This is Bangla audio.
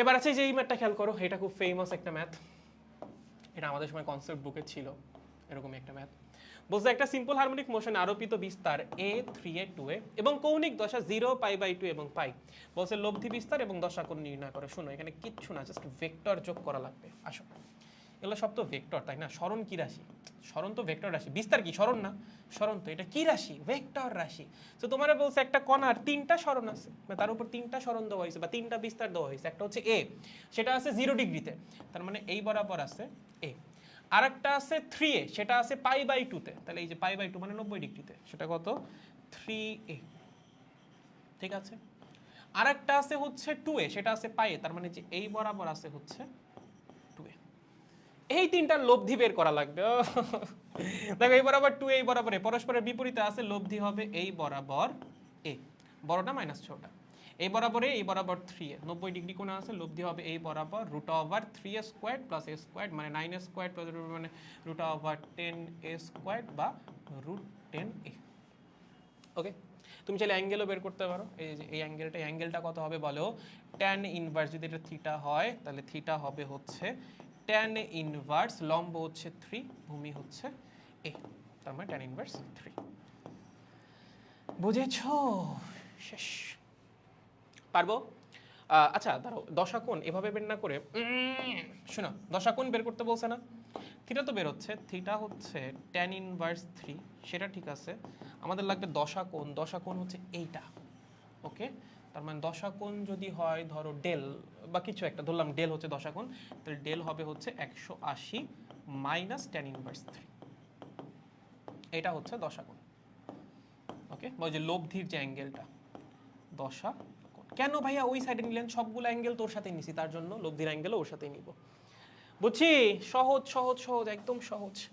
এবার আছে যে এই ম্যাথটা খেয়াল করো, এটা খুব ফেমাস একটা ম্যাথ। এটা আমাদের সময় কনসেপ্ট বুকে ছিল, এরকমই একটা ম্যাথ। বলছে, একটা সিম্পল হারমোনিক মোশন আরোপিত বিস্তার এ থ্রি এ টু এ এবং কৌণিক দশা জিরো পাই বাই টু এবং পাই বলছে, লব্ধি বিস্তার এবং দশা কোণ নির্ণয় করো। শোনো, এখানে কিচ্ছু না জাস্ট ভেক্টর যোগ করা লাগবে। আসো। এগুলো সব তো ভেক্টর তাই না? স্মরণ কি রাশি? স্মরণ তো ভেক্টর রাশি। বিস্তার কি? স্মরণ না? স্মরণ তো, এটা কি রাশি? ভেক্টর রাশি। তো তোমার বলছে একটা কণার তিনটা স্মরণ আছে। মানে তার উপর তিনটা স্মরণ দেওয়া হয়েছে বা তিনটা বিস্তার দেওয়া হয়েছে। একটা হচ্ছে এ সেটা আছে জিরো ডিগ্রিতে তার মানে এই বরাবর আছে এ আর একটা আছে থ্রি এ সেটা আছে পাই বাই টুতে তাহলে এই যে পাই বাই টু মানে নব্বই ডিগ্রিতে সেটা কত? থ্রি এ ঠিক আছে? আর একটা আছে হচ্ছে টু এ সেটা আছে পাই এ তার মানে যে এই বরাবর আছে হচ্ছে টু এ এই তিনটার লব্ধি বের করা লাগবে। দেখো, এই বরাবর টু এই বরাবর পরস্পরের বিপরীতে আছে লব্ধি হবে এই বরাবর এ বড়টা মাইনাস ছোটা। এই বরাবরে এই বরাবর থ্রি এ নব্বই ডিগ্রি কোণে আছে, লব্ধি হবে এই বরাবর root over three A square plus A square মানে নাইন এ স্কোয়ার প্লাস মানে root over ten A square বা রুট টেন এ ওকে তুমি চাইলে অ্যাঙ্গেলও বের করতে পারো। এই যে, এই অ্যাঙ্গেলটা অ্যাঙ্গেলটা কত হবে বলো? ট্যান ইনভার্স যদি এটা থিটা হয়, তাহলে থিটা হবে হচ্ছে ট্যান ইনভার্স লম্ব হচ্ছে থ্রি ভূমি হচ্ছে এ তার মানে ট্যান ইনভার্স থ্রি বুঝেছ? শেষ। পারব? আচ্ছা ধরো, দশাকোণ, এভাবে বের না করে শোনো, দশাকোণ বের করতে বলছে না। থিটা তো বের হচ্ছে? থিটা হচ্ছে ট্যান ইনভার্স থ্রি সেটা ঠিক আছে। আমাদের লাগবে দশাকোণ দশাকোণ হচ্ছে এইটা। ওকে? তার মানে দশাকোণ যদি হয়, ধরো ডেল বা কিছু একটা, ধরলাম ডেল হচ্ছে দশাকোণ, তাহলে ডেল হবে হচ্ছে একশো আশি মাইনাস ট্যান ইনভার্স থ্রি এটা হচ্ছে দশাকোণ। ওকে? বা যে লব্ধির যে অ্যাঙ্গেলটা দশা। কেন ভাইয়া ওই সাইডে নিলেন? সবগুলো অ্যাঙ্গেল তোর সাথে নিছি, তার জন্য লব্ধির অ্যাঙ্গেলও ওর সাথেই নিব। বুঝছি? সহজ সহজ সহজ, একদম সহজ।